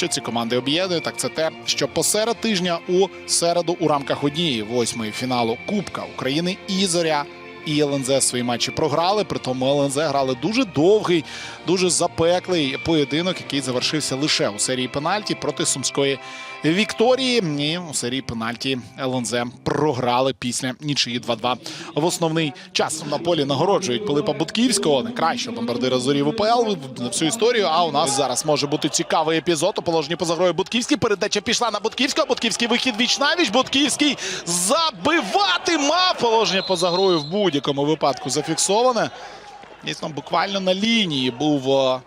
Що ці команди об'єднує, так це те, що посеред тижня у середу у рамках однієї восьмої фіналу Кубка України і Зоря. І ЛНЗ свої матчі програли. При тому ЛНЗ грали дуже довгий, дуже запеклий поєдинок, який завершився лише у серії пенальті проти сумської Вікторії. І у серії пенальті ЛНЗ програли після нічиї 2-2 в основний час. На полі нагороджують Пилипа Бутківського, найкращого бомбардира зорі в УПЛ на всю історію. А у нас зараз може бути цікавий епізод. У положенні поза грою Бутківський. Передача пішла на Бутківського. Бутківський вихід віч навіч. Бутківський забивати мав положення поза грою в будь-якому випадку зафіксоване. Дійсно, буквально на лінії був е,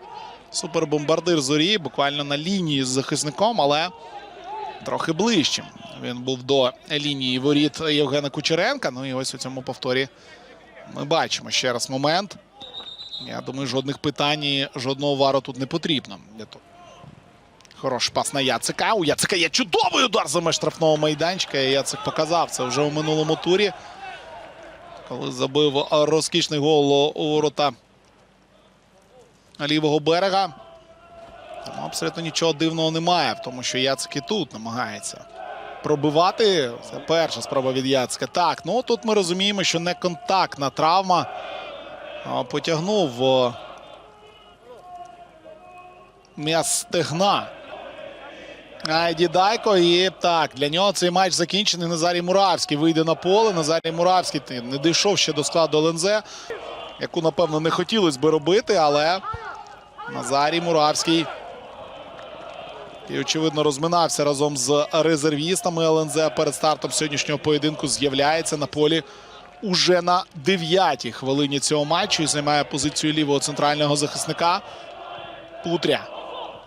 супербомбардир зорі, буквально на лінії з захисником, але трохи ближчим. Він був до лінії воріт Євгена Кучеренка. Ну і ось у цьому повторі ми бачимо ще раз момент. Я думаю, жодних питань, жодного вару тут не потрібно. Хороший пас на Яцика. У Яцика є чудовий удар за меж штрафного майданчика. І Яцик показав це вже у минулому турі. Коли забив розкішний гол у ворота лівого берега. Тому абсолютно нічого дивного немає в тому, що Яцик і тут намагається пробивати. Це перша спроба від Яцика. Так, ну тут ми розуміємо, що не контактна травма. Потягнув о, м'яз стегна. Айді Дайко. І так, для нього цей матч закінчений. Назарій Муравський вийде на поле. Назарій Муравський не дійшов ще до складу ЛНЗ, яку, напевно, не хотілося би робити, але Назарій Муравський. І, очевидно, розминався разом з резервістами ЛНЗ перед стартом сьогоднішнього поєдинку. З'являється на полі уже на 9-й хвилині цього матчу і займає позицію лівого центрального захисника. Путря.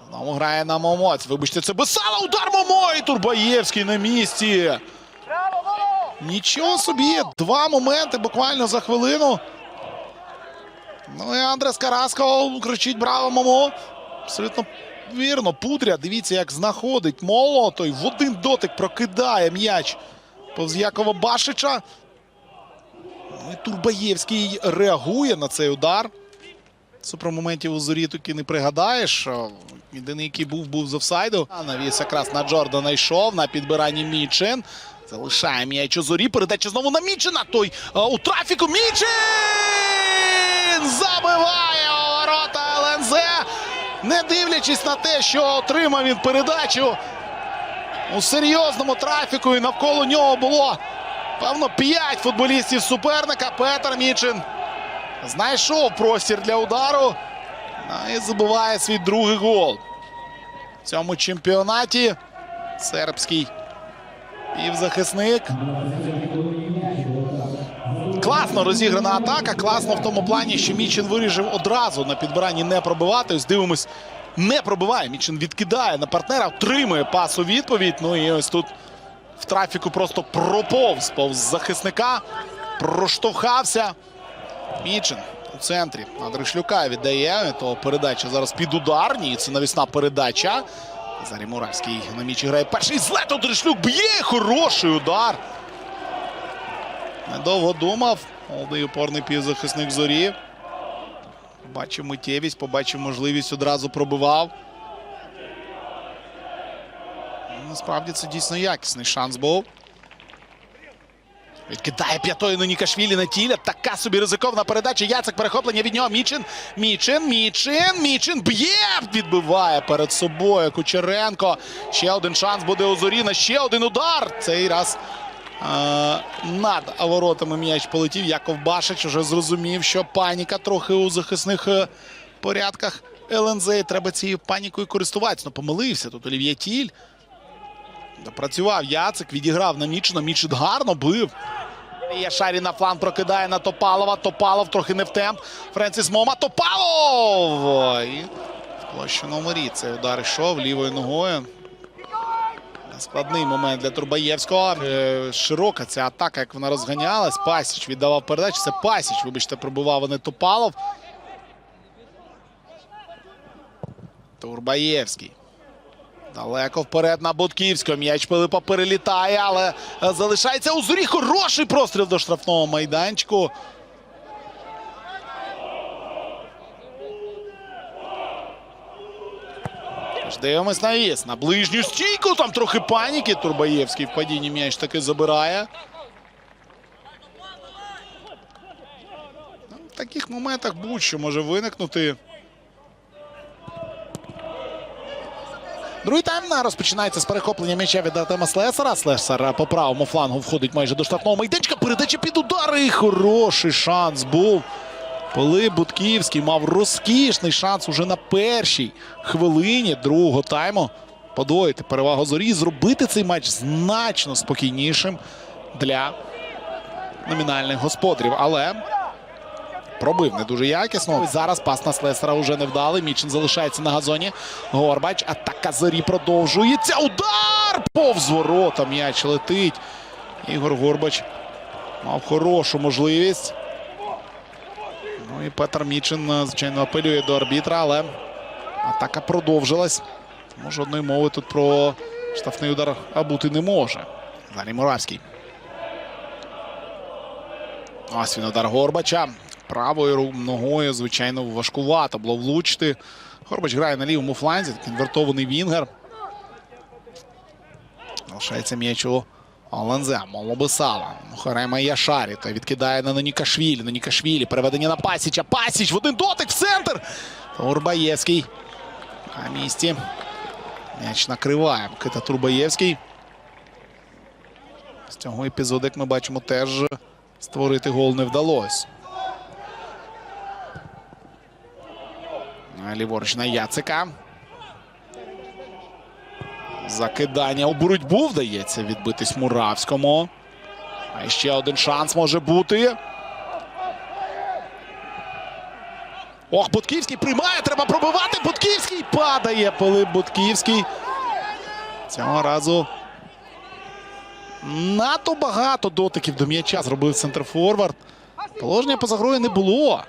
Знову грає на Момоць. Вибачте, це Бесала. Удар Момо і Турбаєвський на місці. Нічого собі. Два моменти буквально за хвилину. Ну і Андрес Караско кричить браво Момо. Абсолютно вірно. Пудря. Дивіться, як знаходить Моло. Той в один дотик прокидає м'яч повз Якова Башича. Ну і Турбаєвський реагує на цей удар. Супермоментів у зорі таки не пригадаєш. Єдиний, який був, був з офсайду. А Навіс якраз на Джордана йшов на підбиранні Мічин. Залишає м'яч у зорі. Передача знову на Мічина. Той а, у трафіку. Мічин! Забиває ворота ЛНЗ. Не дивлячись на те, що отримав він передачу у серйозному трафіку. І навколо нього було певно п'ять футболістів суперника. Петр Мічин знайшов простір для удару ну, і забиває свій другий гол. Цьому чемпіонаті сербський півзахисник. Класно розіграна атака. Класно в тому плані, що Мічин вирішив одразу на підбиранні не пробивати. Ось дивимось, не пробиває. Мічин відкидає на партнера, отримує пас у відповідь. Ну і ось тут в трафіку просто проповз повз захисника, проштовхався. Мічин у центрі на Дришлюка віддає. То передача зараз під удар. Ні, це навісна передача. Зарі Муравський на мічі грає перший злету. Дришлюк б'є. Хороший удар. Недовго думав. Молодий опорний півзахисник зорі. Побачив миттєвість, побачив можливість одразу пробивав. Насправді це дійсно якісний шанс був. Відкидає п'ятою на Нікашвілі на тіля. Така собі ризиковна передача. Яцек перехоплення від нього. Мічин. Мічин. Мічин. Мічин б'є. Відбиває перед собою Кучеренко. Ще один шанс буде у Зоріна. Ще один удар. Цей раз е над воротами м'яч полетів. Яков Башич вже зрозумів, що паніка трохи у захисних е, порядках ЛНЗ. Треба цією панікою користуватися. Ну, помилився тут Олів'є Тіль. Допрацював Яцик, відіграв на Мічина. Мічит гарно бив. Є Шарі на фланг прокидає на Топалова. Топалов трохи не в темп. Френсіс Мома. Топалов! І в площу номері цей удар йшов лівою ногою. Складний момент для Турбаєвського. Е, Широка ця атака, як вона розганялась. Пасіч віддавав передачу. Це Пасіч, вибачте, пробивав, не Топалов. Турбаєвський. Далеко вперед на Будківського. М'яч Пилипа перелітає, але е, залишається у зорі. Хороший простріл до штрафного майданчику. Дивимось на віс. На ближню стійку. Там трохи паніки. Турбаєвський в падінні м'яч таки забирає. Ну, В таких моментах будь-що може виникнути. Другий тайм на- розпочинається з перехоплення м'яча від Артема Слесара. Слесар по правому флангу входить майже до штрафного майданчика. Передача під удари. І хороший шанс був. Пилип Будківський мав розкішний шанс уже на першій хвилині другого тайму подвоїти перевагу зорі, зробити цей матч значно спокійнішим для номінальних господарів. Але пробив не дуже якісно. Зараз пас на Слесара вже не вдалий. Мічин залишається на газоні. Горбач. Атака зорі продовжується. Удар! Повз ворота м'яч летить. Ігор Горбач мав хорошу можливість. Ну і Петр Мічин, е, звичайно, апелює до арбітра, але атака продовжилась. Тому жодної мови тут про штрафний удар бути не може. Далі Муравський. Ось він удар Горбача. Правою ногою, звичайно, важкувато було влучити. Горбач грає на лівому фланзі, конвертований Вінгер. Залишається м'яч у Олензе. Молобисала. Харема Яшарі. Та відкидає на Нанікашвілі. Нанікашвілі. Переведення на Пасіча. Пасіч в один дотик в центр. Турбаєвський. На місці. М'яч накриває. Микита Турбаєвський. З цього епізоду, як ми бачимо, теж створити гол не вдалося. Ліворуч на Яцика. Закидання у боротьбу вдається відбитись Муравському. А ще один шанс може бути. Ох, Бутківський приймає. Треба пробивати. Бутківський падає. Пилип Бутківський. Цього разу надто багато дотиків до м'яча зробив центрфорвард. Положення поза грою не було.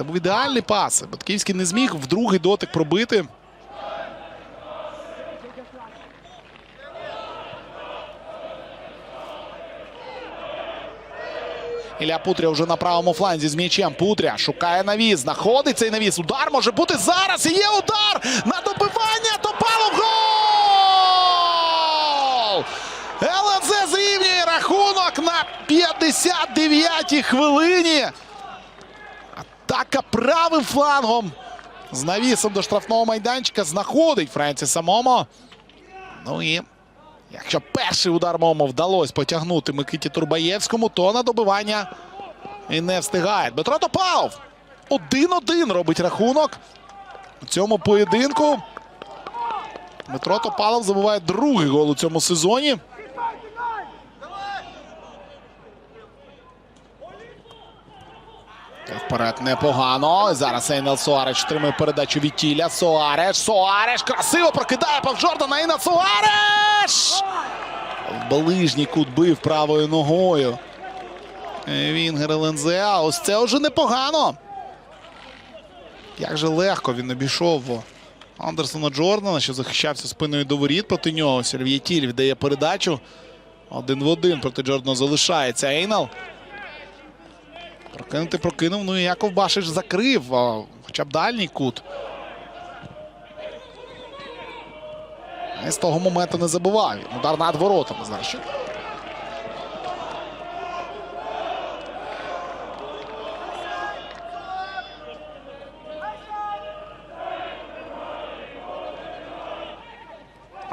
Це був ідеальний пас. Бутківський не зміг в другий дотик пробити. Ілля Путря вже на правому фланзі з м'ячем. Путря шукає навіс. Знаходить цей навіс. Удар може бути зараз. І є удар на добивання. Топалов гол! ЛНЗ зрівнює рахунок на 59-й хвилині. Атака правим флангом. З навісом до штрафного майданчика знаходить Френсіса Момо. Ну і Якщо перший удар Момо вдалося потягнути Микиті Турбаєвському, то на добивання і не встигає. Дмитро Топалов 1-1 робить рахунок у цьому поєдинку. Дмитро Топалов забиває другий гол у цьому сезоні. Вперед непогано. Зараз Ейнел Суареш отримує передачу від Тіля. Суареш. Суареш красиво прокидає пав Джордана. Ейнел Суареш! В ближній кут бив правою ногою. Вінгер ЛНЗ. Ось це вже непогано. Як же легко він обійшов Андерсона Джордана, що захищався спиною до воріт проти нього. Сергій Тіль віддає передачу. Один в один проти Джордана залишається Ейнал. Прокинути прокинув. Ну і Яков Башич закрив, а, хоча б дальній кут. І з того моменту не забував. Удар над воротами. Що?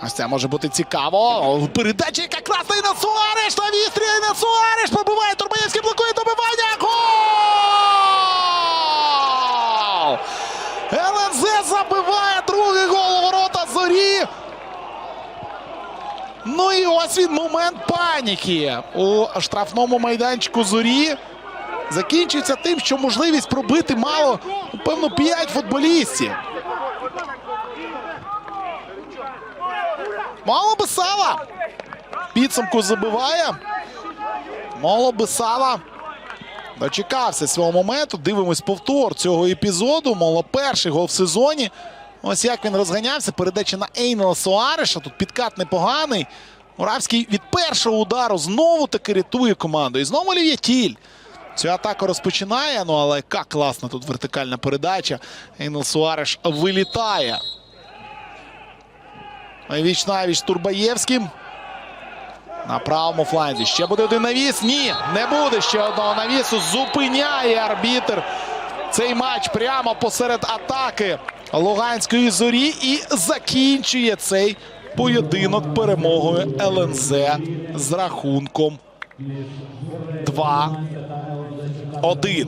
Ось це може бути цікаво. Передача, яка класна і на Суареш! На вістрі і на Суареш! Пробиває Турбаєвський, блокує добивання! Гол! ЛНЗ забиває другий гол у ворота Зорі. Ну і ось він момент паніки у штрафному майданчику Зорі. Закінчується тим, що можливість пробити мало, певно, 5 футболістів. Мало би сала. Підсумку забиває. Мало би сала. Дочекався свого моменту. Дивимось повтор цього епізоду. Мало перший гол в сезоні. Ось як він розганявся. Передача на Ейнела Суареша. Тут підкат непоганий. Муравський від першого удару знову таки рятує команду. І знову Олів'є Тіль. Цю атаку розпочинає. Ну але яка класна тут вертикальна передача. Ейнел Суареш вилітає. Віч навіч Турбаєвським. На правому фланзі. Ще буде один навіс. Ні, не буде ще одного навісу. Зупиняє арбітр цей матч прямо посеред атаки Луганської зорі і закінчує цей поєдинок перемогою ЛНЗ з рахунком 2-1.